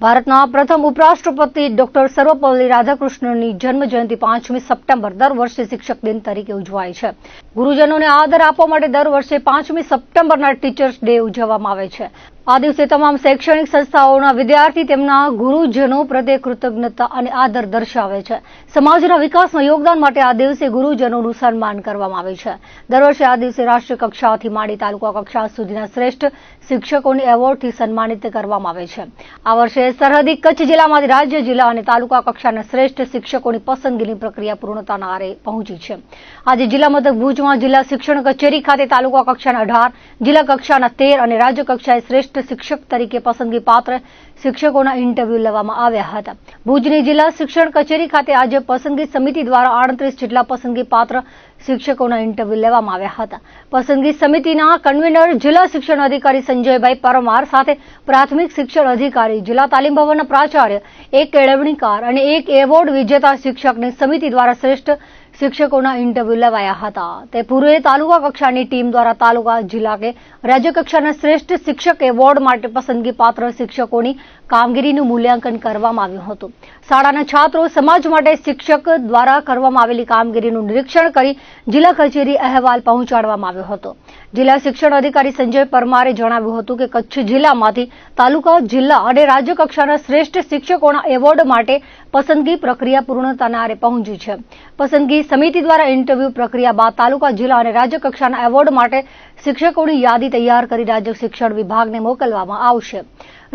ભારતના પ્રથમ ઉપરાષ્ટ્રપતિ ડોક્ટર સર્વપલ્લી રાધાકૃષ્ણનની જન્મ જયંતિ પાંચમી સપ્ટેમ્બર દર વર્ષે શિક્ષક દિન તરીકે ઉજવાય છે. ગુરુજનોને આદર આપવા માટે દર વર્ષે પાંચમી સપ્ટેમ્બરના ટીચર્સ ડે ઉજવવામાં આવે છે. આ દિવસે તમામ શૈક્ષણિક સંસ્થાઓના વિદ્યાર્થી તેમના ગુરુજનો પ્રત્યે કૃતજ્ઞતા અને આદર દર્શાવે છે. સમાજના વિકાસમાં યોગદાન માટે આ દિવસે ગુરુજનોનું સન્માન કરવામાં આવે છે. દર વર્ષે આ દિવસે રાષ્ટ્રીય કક્ષાથી માંડી તાલુકા કક્ષા સુધીના શ્રેષ્ઠ શિક્ષકોને એવોર્ડથી સન્માનિત કરવામાં આવે છે. આ વર્ષે સરહદી કચ્છ જિલ્લામાંથી રાજ્ય જિલ્લા અને તાલુકા કક્ષાના શ્રેષ્ઠ શિક્ષકોની પસંદગીની પ્રક્રિયા પૂર્ણતાના આરે પહોંચી છે. આજે જિલ્લા મથક ભુજમાં જિલ્લા શિક્ષણ કચેરી ખાતે તાલુકા કક્ષાના અઢાર, જિલ્લા કક્ષાના તેર અને રાજ્ય કક્ષાએ શ્રેષ્ઠ શિક્ષક તરીકે પસંદગી પાત્ર શિક્ષકોના ઇન્ટરવ્યૂ લેવામાં આવ્યા હતા. ભુજની જિલ્લા શિક્ષણ કચેરી ખાતે આજે પસંદગી સમિતિ દ્વારા આડત્રીસ જેટલા પસંદગી પાત્ર શિક્ષકોના ઇન્ટરવ્યૂ લેવામાં આવ્યા હતા. પસંદગી સમિતિના કન્વીનર જિલ્લા શિક્ષણ અધિકારી સંજયભાઈ પરમાર સાથે પ્રાથમિક શિક્ષણ અધિકારી જિલ્લા તાલીમ ભવનના પ્રાચાર્ય એક કેળવણીકાર અને એક એવોર્ડ વિજેતા શિક્ષકને સમિતિ દ્વારા શ્રેષ્ઠ શિક્ષકોના ઇન્ટરવ્યુ લેવાયા હતા. તે પૂર્વે તાલુકા કક્ષાની ટીમ દ્વારા તાલુકા જિલ્લા કે રાજ્ય કક્ષાના શ્રેષ્ઠ શિક્ષક એવોર્ડ માટે પસંદગી પાત્ર શિક્ષકોની કામગીરીનું મૂલ્યાંકન કરવામાં આવ્યું હતું. શાળાના છાત્રો સમાજ માટે શિક્ષક દ્વારા કરવામાં આવેલી કામગીરીનું નિરીક્ષણ કરી જિલ્લા કચેરી અહેવાલ પહોંચાડવામાં આવ્યો હતો. જિલ્લા શિક્ષણ અધિકારી સંજય પરમારે જણાવ્યું હતું કે કચ્છ જિલ્લામાંથી તાલુકા, જિલ્લા અને રાજ્ય કક્ષાના શ્રેષ્ઠ શિક્ષકોના એવોર્ડ માટે પસંદગી પ્રક્રિયા પૂર્ણતાના આરે પહોંચી છે. પસંદગી સમિતિ દ્વારા ઇન્ટરવ્યૂ પ્રક્રિયા બાદ તાલુકા, જિલ્લા અને રાજ્ય કક્ષાના એવોર્ડ માટે શિક્ષકોની યાદી તૈયાર કરી રાજ્ય શિક્ષણ વિભાગને મોકલવામાં આવશે.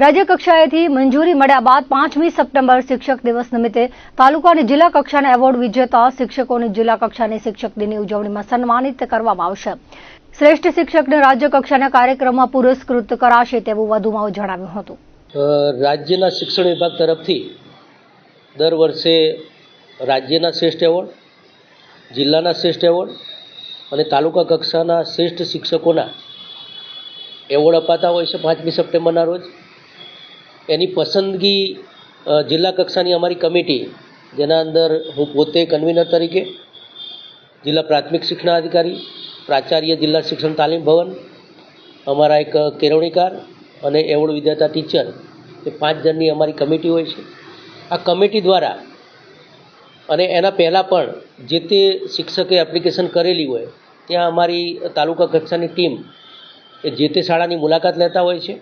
રાજ્ય કક્ષાએથી મંજૂરી મળ્યા બાદ પાંચમી સપ્ટેમ્બર શિક્ષક દિવસ નિમિત્તે તાલુકા અને જિલ્લા કક્ષાના એવોર્ડ વિજેતા શિક્ષકોની જિલ્લા કક્ષાની શિક્ષક દિનની ઉજવણીમાં સન્માનિત કરવામાં આવશે. શ્રેષ્ઠ શિક્ષકને રાજ્ય કક્ષાના કાર્યક્રમમાં પુરસ્કૃત કરાશે તેવું વધુમાં જણાવ્યું હતું. રાજ્યના શિક્ષણ વિભાગ તરફથી દર વર્ષે રાજ્યના શ્રેષ્ઠ એવોર્ડ, જિલ્લાના શ્રેષ્ઠ એવોર્ડ અને તાલુકા કક્ષાના શ્રેષ્ઠ શિક્ષકોના એવોર્ડ અપાતા હોય છે પાંચમી સપ્ટેમ્બરના રોજ. એની પસંદગી જિલ્લા કક્ષાની અમારી કમિટી, જેના અંદર હું પોતે કન્વીનર તરીકે, જિલ્લા પ્રાથમિક શિક્ષણાધિકારી, પ્રાચાર્ય જિલ્લા શિક્ષણ તાલીમ ભવન, અમારા એક કેળવણીકાર અને એવોર્ડ વિજેતા ટીચર, એ પાંચ જણની અમારી કમિટી હોય છે. આ કમિટી દ્વારા અને એના પહેલાં પણ જે તે શિક્ષકે એપ્લિકેશન કરેલી હોય, ત્યાં અમારી તાલુકા કક્ષાની ટીમ એ જે તે શાળાની મુલાકાત લેતા હોય છે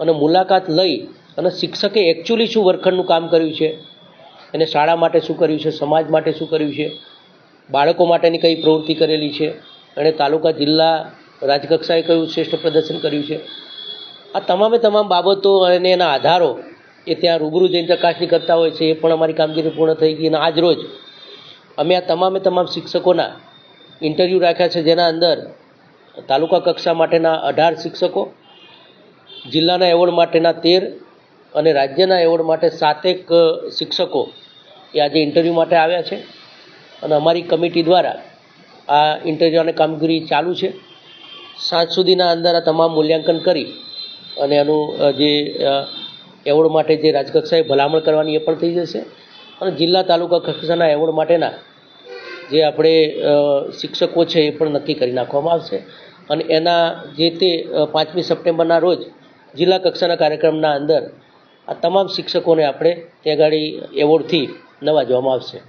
અને મુલાકાત લઈ અને શિક્ષકે એકચ્યુઅલી શું વર્ગખંડનું કામ કર્યું છે, એને શાળા માટે શું કર્યું છે, સમાજ માટે શું કર્યું છે, બાળકો માટેની કઈ પ્રવૃત્તિ કરેલી છે, એણે તાલુકા જિલ્લા રાજકક્ષાએ કયું શ્રેષ્ઠ પ્રદર્શન કર્યું છે. આ તમામે તમામ બાબતો અને એના આધારો એ ત્યાં રૂબરૂ જઈને ચકાસણી કરતા હોય છે, એ પણ અમારી કામગીરી પૂર્ણ થઈ ગઈ અને આજ રોજ અમે આ તમામે તમામ શિક્ષકોના ઇન્ટરવ્યૂ રાખ્યા છે, જેના અંદર તાલુકા કક્ષા માટેના અઢાર શિક્ષકો, જિલ્લાના એવોર્ડ માટેના તેર અને રાજ્યના એવોર્ડ માટે સાતેક શિક્ષકો એ આજે ઇન્ટરવ્યૂ માટે આવ્યા છે. અને અમારી કમિટી દ્વારા આ ઇન્ટરવ્યૂ અને કામગીરી ચાલુ છે. સાંજ સુધીના અંદર આ તમામ મૂલ્યાંકન કરી અને એનું જે એવોર્ડ માટે જે રાજકક્ષાએ ભલામણ કરવાની એ પણ થઈ જશે. અને જિલ્લા તાલુકા કક્ષાના એવોર્ડ માટેના જે આપણે શિક્ષકો છે એ પણ નક્કી કરી નાખવામાં આવશે. અને એના જે તે પાંચમી સપ્ટેમ્બરના રોજ જિલ્લા કક્ષાના કાર્યક્રમના અંદર આ તમામ શિક્ષકોને આપણે ત્યાં આગળ એવોર્ડથી નવાજવામાં આવશે.